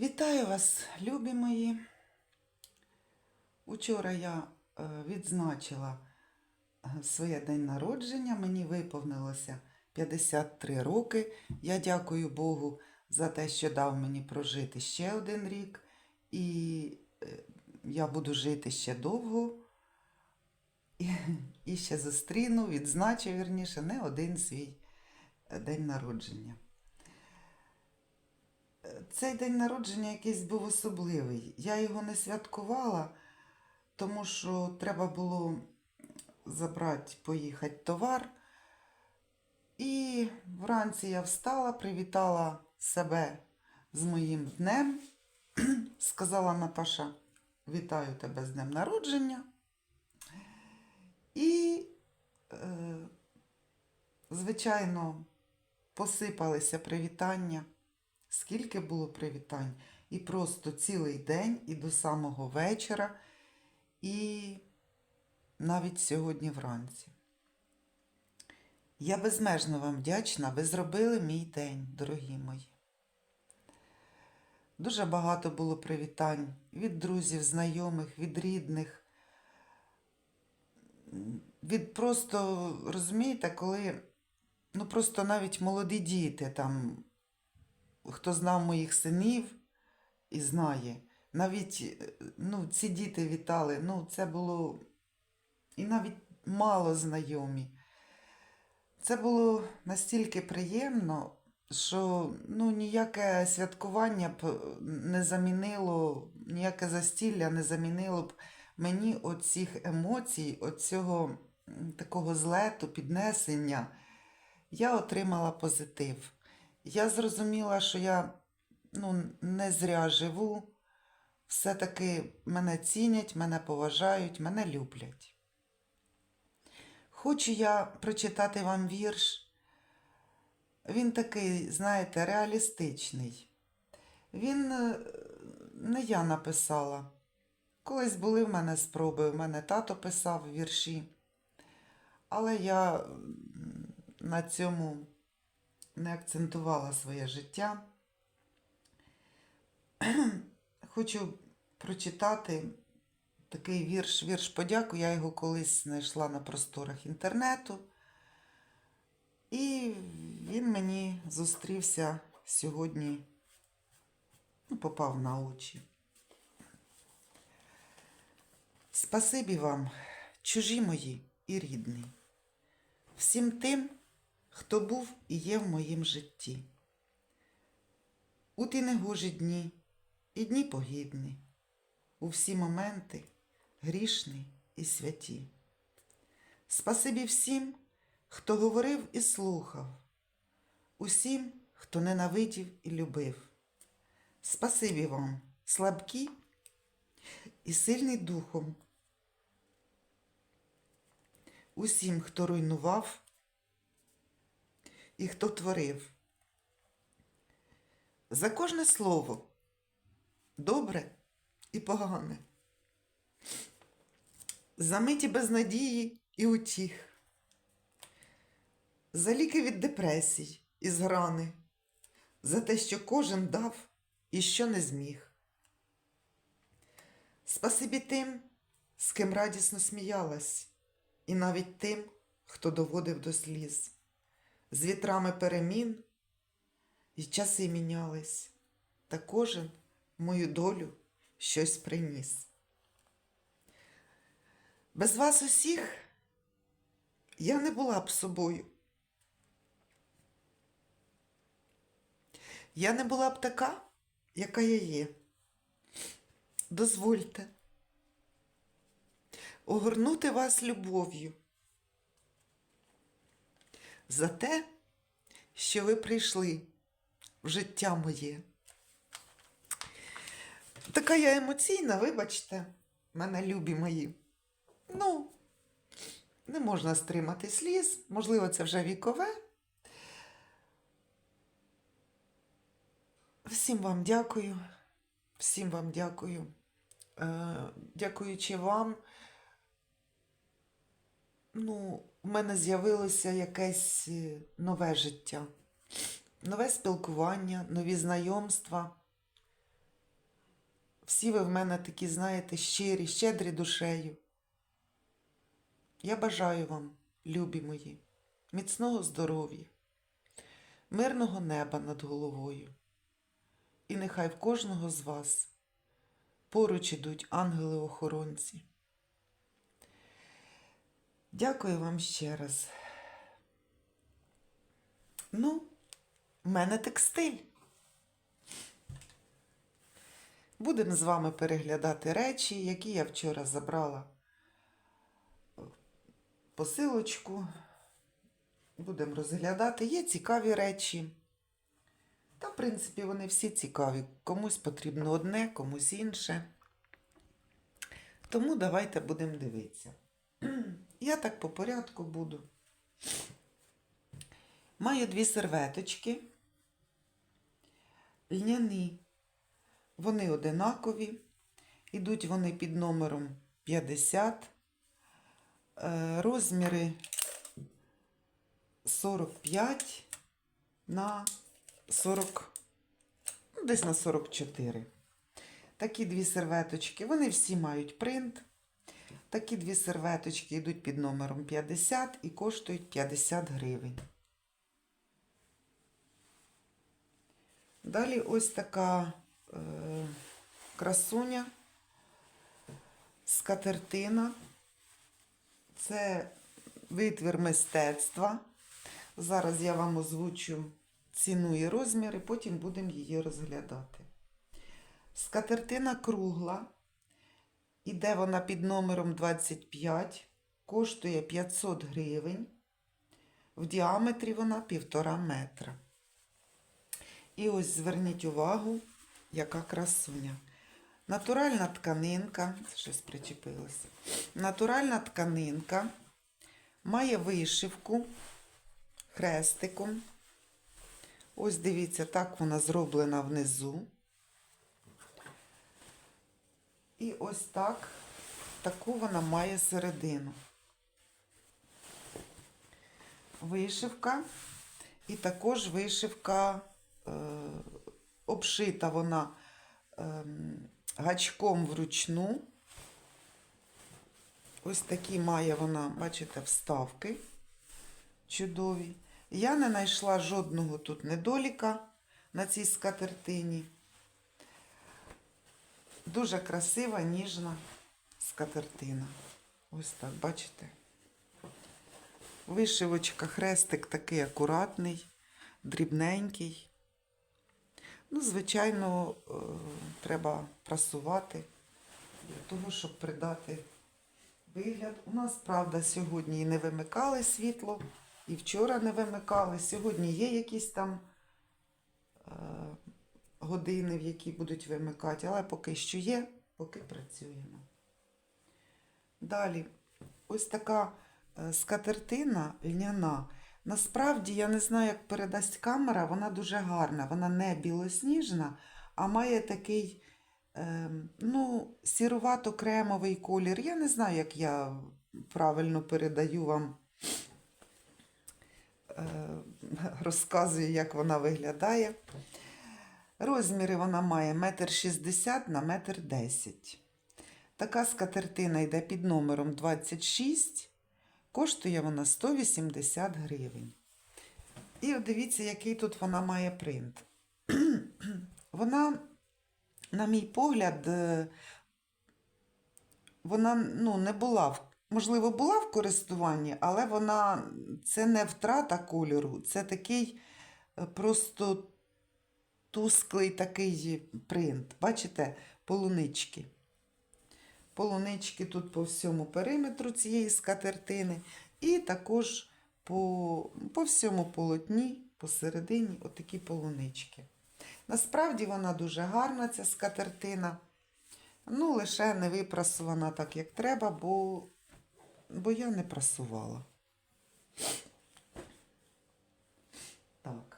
Вітаю вас, любі мої. Учора я е, відзначила е, своє день народження. Мені виповнилося 53 роки. Я дякую Богу за те, що дав мені прожити ще один рік. І е, я буду жити ще довго. І, ще зустріну, відзначу, вірніше, не один свій день народження. Цей день народження якийсь був особливий. Я його не святкувала, тому що треба було забрати, поїхати товар. І вранці я встала, привітала себе з моїм днем. Сказала Наташа, вітаю тебе з днем народження. І, е, звичайно, посипалися привітання скільки було привітань. І просто цілий день, і до самого вечора, і навіть сьогодні вранці. Я безмежно вам вдячна, ви зробили мій день, дорогі мої. Дуже багато було привітань від друзів, знайомих, від рідних. Від просто, розумієте, коли ну просто навіть молоді діти там хто знав моїх синів і знає, навіть е, ну, ці діти вітали, ну, це було і навіть мало знайомі. Це було настільки приємно, що ну, ніяке святкування б не замінило, ніяке застілля не замінило б мені оцих емоцій, оцього такого злету, піднесення. Я отримала позитив я зрозуміла, що я ну, не зря живу. Все-таки мене цінять, мене поважають, мене люблять. Хочу я прочитати вам вірш. Він такий, знаєте, реалістичний. Він е, не я написала. Колись були в мене спроби, в мене тато писав вірші, але я на цьому не акцентувала своє життя. Хочу прочитати такий вірш, вірш подяку. Я його колись знайшла на просторах інтернету. І він мені зустрівся сьогодні, ну, попав на очі. Спасибі вам, чужі мої і рідні, всім тим, хто був і є в моїм житті. У ті негожі дні і дні погідні, у всі моменти грішні і святі. Спасибі всім, хто говорив і слухав, усім, хто ненавидів і любив. Спасибі вам, слабкі і сильні духом, усім, хто руйнував і хто творив. За кожне слово добре і погане. За миті безнадії і утіх. За ліки від депресій і зграни, за те, що кожен дав і що не зміг. Спасибі тим, з ким радісно сміялась, і навіть тим, хто доводив до сліз з вітрами перемін, і часи мінялись, та кожен мою долю щось приніс. Без вас усіх я не була б собою. Я не була б така, яка я є. Дозвольте огорнути вас любов'ю за те, що ви прийшли в життя моє. Така я емоційна, вибачте, мене любі мої. Ну, не можна стримати сліз, можливо, це вже вікове. Всім вам дякую. Всім вам дякую. Е, дякуючи вам, ну, в мене з'явилося якесь е, нове життя, нове спілкування, нові знайомства. Всі ви в мене такі, знаєте, щирі, щедрі душею. Я бажаю вам, любі мої, міцного здоров'я, мирного неба над головою. І нехай в кожного з вас поруч ідуть ангели-охоронці. Дякую вам ще раз. Ну, в мене текстиль. Будемо з вами переглядати речі, які я вчора забрала посилочку. Будемо розглядати. Є цікаві речі. Та, в принципі, вони всі цікаві. Комусь потрібно одне, комусь інше. Тому давайте будемо дивитися. Я так по порядку буду. Маю дві серветочки. Льняні. Вони одинакові. Ідуть вони під номером 50. Е, Розміри 45 на 40, ну, десь на 44. Такі дві серветочки. Вони всі мають принт. Такі дві серветочки йдуть під номером 50 і коштують 50 гривень. Далі ось така е, красуня, скатертина. Це витвір мистецтва. Зараз я вам озвучу ціну і розміри, потім будемо її розглядати. Скатертина кругла. Іде вона під номером 25, коштує 500 гривень. В діаметрі вона півтора метра. І ось зверніть увагу, яка красуня. Натуральна тканинка, щось причепилося. Натуральна тканинка має вишивку хрестиком. Ось дивіться, так вона зроблена внизу. І ось так, таку вона має середину. Вишивка. І також вишивка е, обшита вона е, гачком вручну. Ось такі має вона, бачите, вставки чудові. Я не знайшла жодного тут недоліка на цій скатертині. Дуже красива, ніжна скатертина. Ось так, бачите? Вишивочка, хрестик такий акуратний, дрібненький. Ну, звичайно, е, треба прасувати для того, щоб придати вигляд. У нас, правда, сьогодні і не вимикали світло, і вчора не вимикали. Сьогодні є якісь там е, години, в які будуть вимикати, але поки що є, поки працюємо. Далі, ось така е, скатертина льняна. Насправді, я не знаю, як передасть камера, вона дуже гарна. Вона не білосніжна, а має такий е, ну, сірувато-кремовий колір. Я не знаю, як я правильно передаю вам, е, розказую, як вона виглядає. Розміри вона має 1,60 на 1,10 м. Така скатертина йде під номером 26. Коштує вона 180 гривень. І от дивіться, який тут вона має принт. вона, на мій погляд, е, вона ну, не була, в- можливо, була в користуванні, але вона це не втрата кольору, це такий е, просто тусклий такий принт. Бачите, полунички. Полунички тут по всьому периметру цієї скатертини, і також по, по всьому полотні, посередині, отакі полунички. Насправді вона дуже гарна, ця скатертина. Ну, лише не випрасувана так, як треба, бо, бо я не прасувала. Так.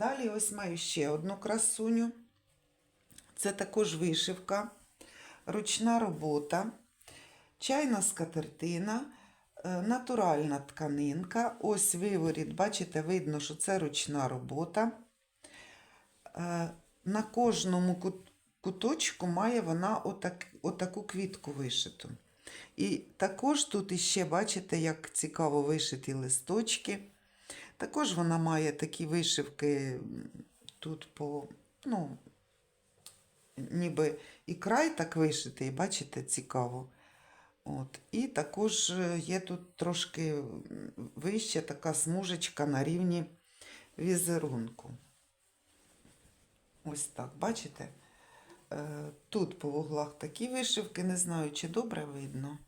Далі ось маю ще одну красуню. Це також вишивка, ручна робота, чайна скатертина, е, натуральна тканинка. Ось виворіт, бачите, видно, що це ручна робота. Е, На кожному куточку має вона отак, отаку квітку вишиту. І також тут іще, бачите, як цікаво вишиті листочки. Також вона має такі вишивки тут по, ну, ніби і край так вишитий, бачите, цікаво. От. І також е, є тут трошки м, вище така смужечка на рівні візерунку. Ось так, бачите? Е, Тут по вуглах такі вишивки, не знаю, чи добре видно.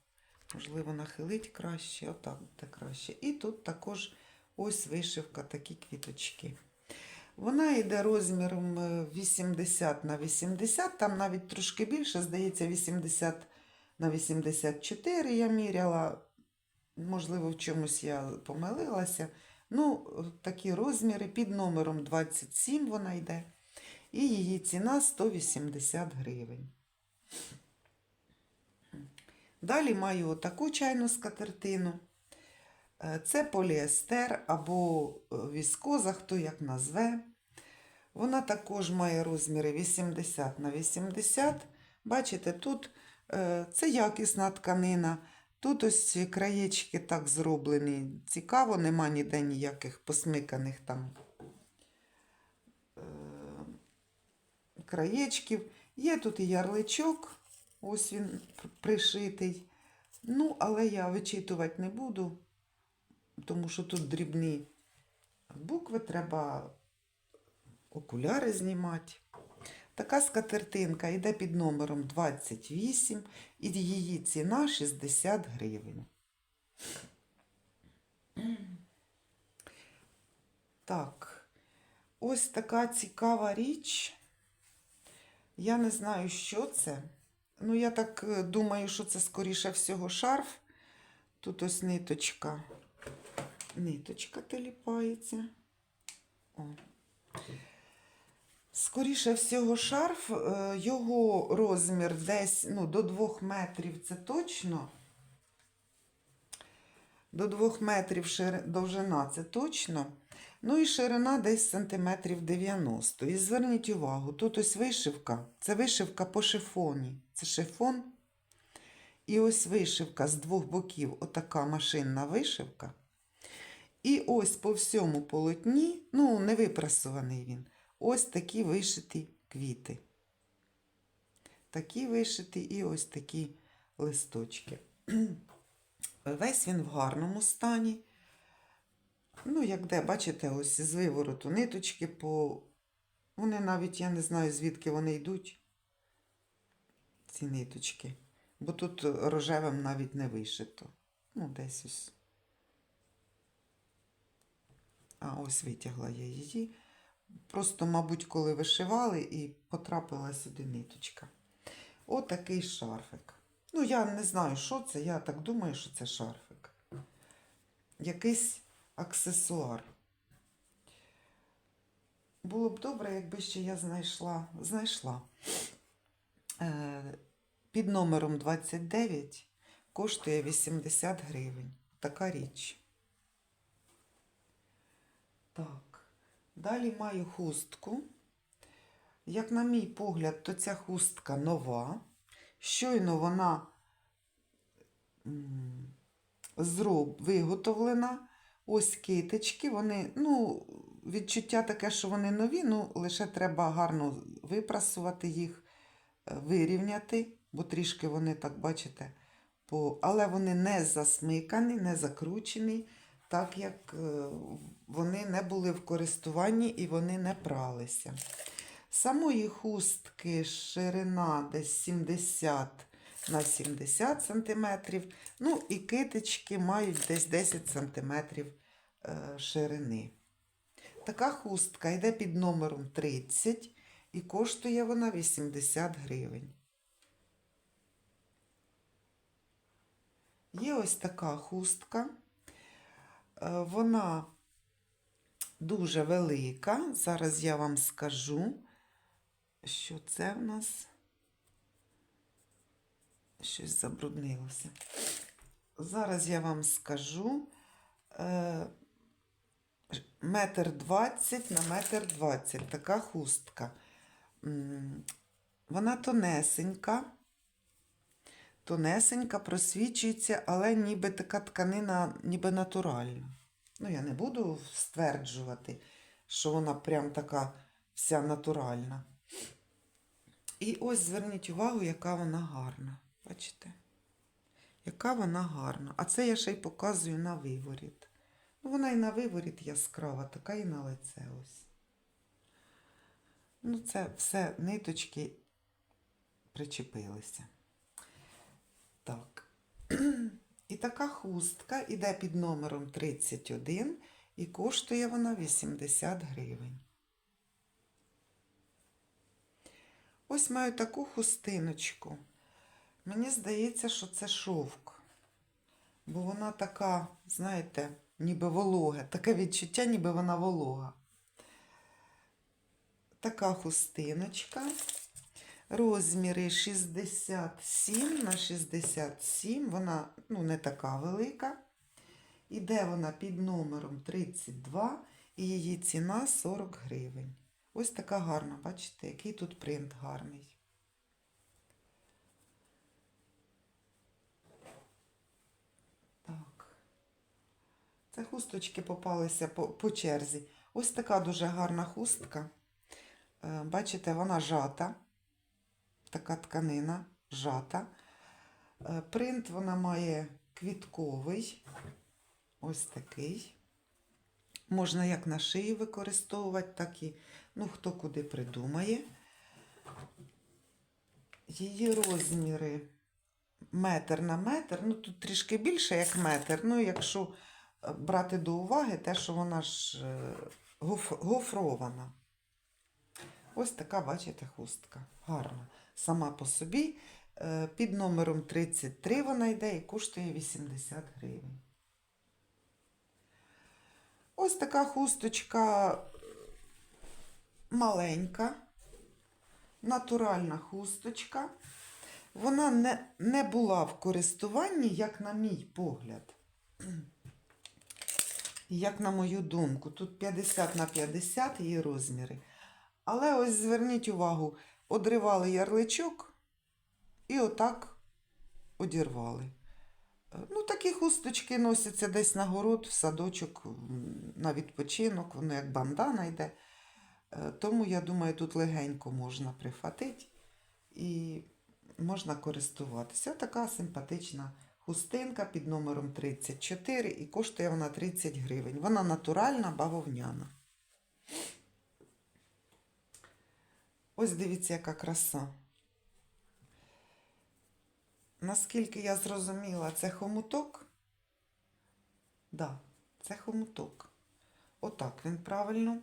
Можливо, нахилить краще, отак буде краще. І тут також ось вишивка, такі квіточки. Вона йде розміром е, 80 на 80, там навіть трошки більше, здається, 80 на 84 я міряла. Можливо, в чомусь я помилилася. Ну, такі розміри під номером 27 вона йде. І її ціна 180 гривень. Далі маю таку чайну скатертину. Е, Це поліестер або е, віскоза, хто як назве. Вона також має розміри 80 на 80. Бачите, тут е, це якісна тканина. Тут ось краєчки так зроблені. Цікаво, нема ніде ніяких посмиканих там краєчків. Є тут і ярличок, ось він пришитий. Ну, але я вичитувати не буду, тому що тут дрібні букви, треба окуляри знімати. Така скатертинка йде під номером 28 і її ціна 60 гривень. Так, ось така цікава річ. Я не знаю, що це. Ну, я так е, думаю, що це скоріше всього шарф. Тут ось ниточка. Ниточка теліпається. О. Скоріше всього, шарф, е, його розмір десь ну, до 2 метрів це точно. До 2 метрів шири- довжина це точно. Ну і ширина десь сантиметрів 90. І зверніть увагу, тут ось вишивка. Це вишивка по шифоні. Це шифон. І ось вишивка з двох боків, отака машинна вишивка. І ось по всьому полотні, ну, не випрасуваний він, ось такі вишиті квіти. Такі вишиті і ось такі листочки. Весь він в гарному стані. Ну, як де, бачите, ось з вивороту ниточки по. Вони навіть, я не знаю, звідки вони йдуть, ці ниточки. Бо тут рожевим навіть не вишито. Ну, десь ось. А ось витягла я її. Просто, мабуть, коли вишивали і потрапила сюди ниточка. Отакий шарфик. Ну, я не знаю, що це. Я так думаю, що це шарфик. Якийсь аксесуар. Було б добре, якби ще я знайшла. знайшла. Е, під номером 29 коштує 80 гривень. Така річ. Так. Далі маю хустку. Як на мій погляд, то ця хустка нова. Щойно вона зроб виготовлена. Ось китички, вони, ну, відчуття таке, що вони нові, ну, лише треба гарно випрасувати їх, е, вирівняти, бо трішки вони, так бачите, по... але вони не засмикані, не закручені, так як е, вони не були в користуванні і вони не пралися. Самої хустки ширина десь 70 на 70 см. Ну і китички мають десь 10 см е, ширини. Така хустка йде під номером 30 і коштує вона 80 гривень. Є ось така хустка. Е, Вона дуже велика. Зараз я вам скажу, що це в нас щось забруднилося. Зараз я вам скажу е, метр двадцять на метр двадцять. Така хустка. Вона тонесенька. Тонесенька, просвічується, але ніби така тканина, ніби натуральна. Ну, я не буду стверджувати, що вона прям така вся натуральна. І ось зверніть увагу, яка вона гарна. Бачите? Яка вона гарна. А це я ще й показую на виворіт. Ну, вона і на виворіт яскрава, така і на лице ось. Ну, це все ниточки причепилися. Так. І така хустка іде під номером 31 і коштує вона 80 гривень. Ось маю таку хустиночку. Мені здається, що це шовк. Бо вона така, знаєте, ніби волога. Таке відчуття, ніби вона волога. Така хустиночка. Розміри 67 на 67. Вона ну, не така велика. Іде вона під номером 32 і її ціна 40 гривень. Ось така гарна, бачите, який тут принт гарний. Так. Це хусточки попалися по, по черзі. Ось така дуже гарна хустка. Е, Бачите, вона жата. Така тканина жата. Е, Принт вона має квітковий. Ось такий. Можна як на шиї використовувати, так і ну, хто куди придумає. Її розміри метр на метр. Ну, тут трішки більше, як метр. Ну, якщо е, брати до уваги те, що вона ж е, гоф- гофрована. Ось така, бачите, хустка. Гарна. Сама по собі. Е, Під номером 33 вона йде і коштує 80 гривень. Ось така хусточка маленька, натуральна хусточка. Вона не, не була в користуванні, як на мій погляд. Як на мою думку, тут 50 на 50 її розміри. Але ось зверніть увагу, одривали ярличок і отак одірвали. Е, Ну, такі хусточки носяться десь на город, в садочок, на відпочинок, воно як бандана йде. Е, Тому, я думаю, тут легенько можна прихватити і можна користуватися. Така симпатична хустинка під номером 34 і коштує вона 30 гривень. Вона натуральна, бавовняна. Ось дивіться, яка краса. Наскільки я зрозуміла, це хомуток? Да, це хомуток. Отак він правильно.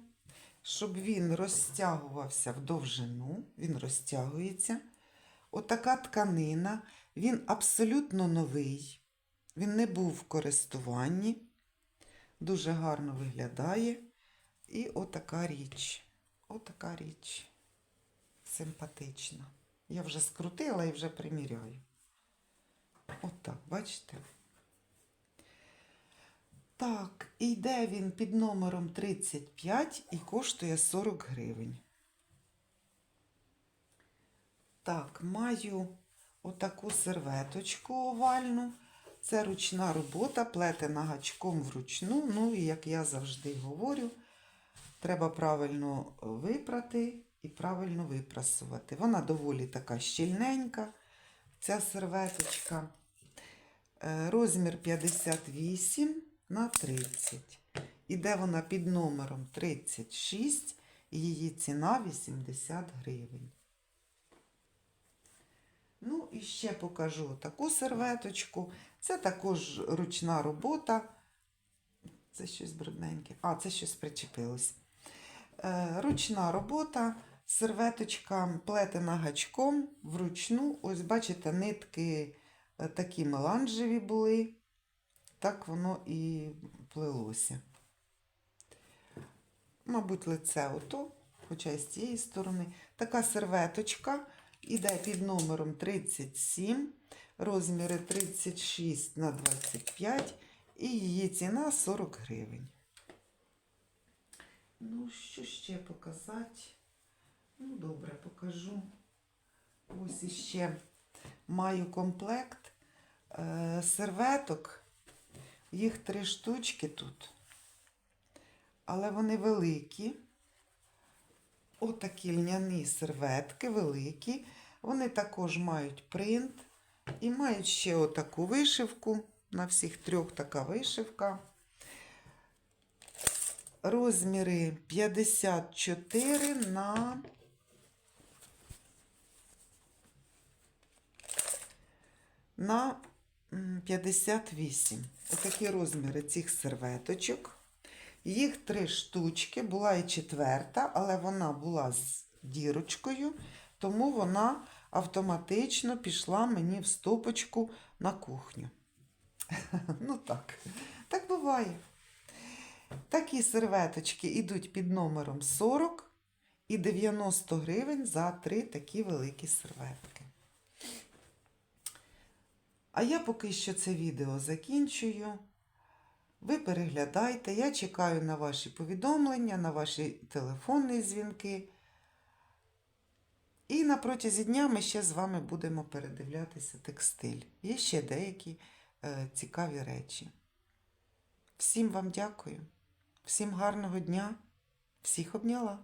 Щоб він розтягувався в довжину, він розтягується. Отака тканина, він абсолютно новий. Він не був в користуванні. Дуже гарно виглядає. І отака річ. Отака річ. Симпатична. Я вже скрутила і вже приміряю. Отак, бачите? Так, і йде він під номером 35 і коштує 40 гривень. Так, маю отаку серветочку овальну. Це ручна робота, плетена гачком вручну. Ну і як я завжди говорю, треба правильно випрати і правильно випрасувати. Вона доволі така щільненька, ця серветочка. Е, Розмір 58 на 30. Іде вона під номером 36, і її ціна 80 гривень. Ну, і ще покажу таку серветочку. Це також ручна робота. Це щось брудненьке. А, це щось причепилось. Е, ручна робота, серветочка плетена гачком вручну. Ось, бачите, нитки е, такі меланжеві були. Так воно і плелося. Мабуть, лице ото, хоча й з цієї сторони. Така серветочка іде під номером 37, розміри 36 на 25, і її ціна 40 гривень. Ну, що ще показати? Ну, добре, покажу. Ось іще маю комплект е, серветок. Їх три штучки тут. Але вони великі. Отакі льняні серветки великі. Вони також мають принт і мають ще отаку вишивку. На всіх трьох така вишивка. Розміри 54 на на 58. Отакі розміри цих серветочок. Їх три штучки, була і четверта, але вона була з дірочкою, тому вона автоматично пішла мені в стопочку на кухню. Ну так, так буває. Такі серветочки йдуть під номером 40 і 90 гривень за три такі великі серветки. А я поки що це відео закінчую. Ви переглядайте, я чекаю на ваші повідомлення, на ваші телефонні дзвінки. І на протязі дня ми ще з вами будемо передивлятися текстиль. Є ще деякі е, цікаві речі. Всім вам дякую, всім гарного дня, всіх обняла.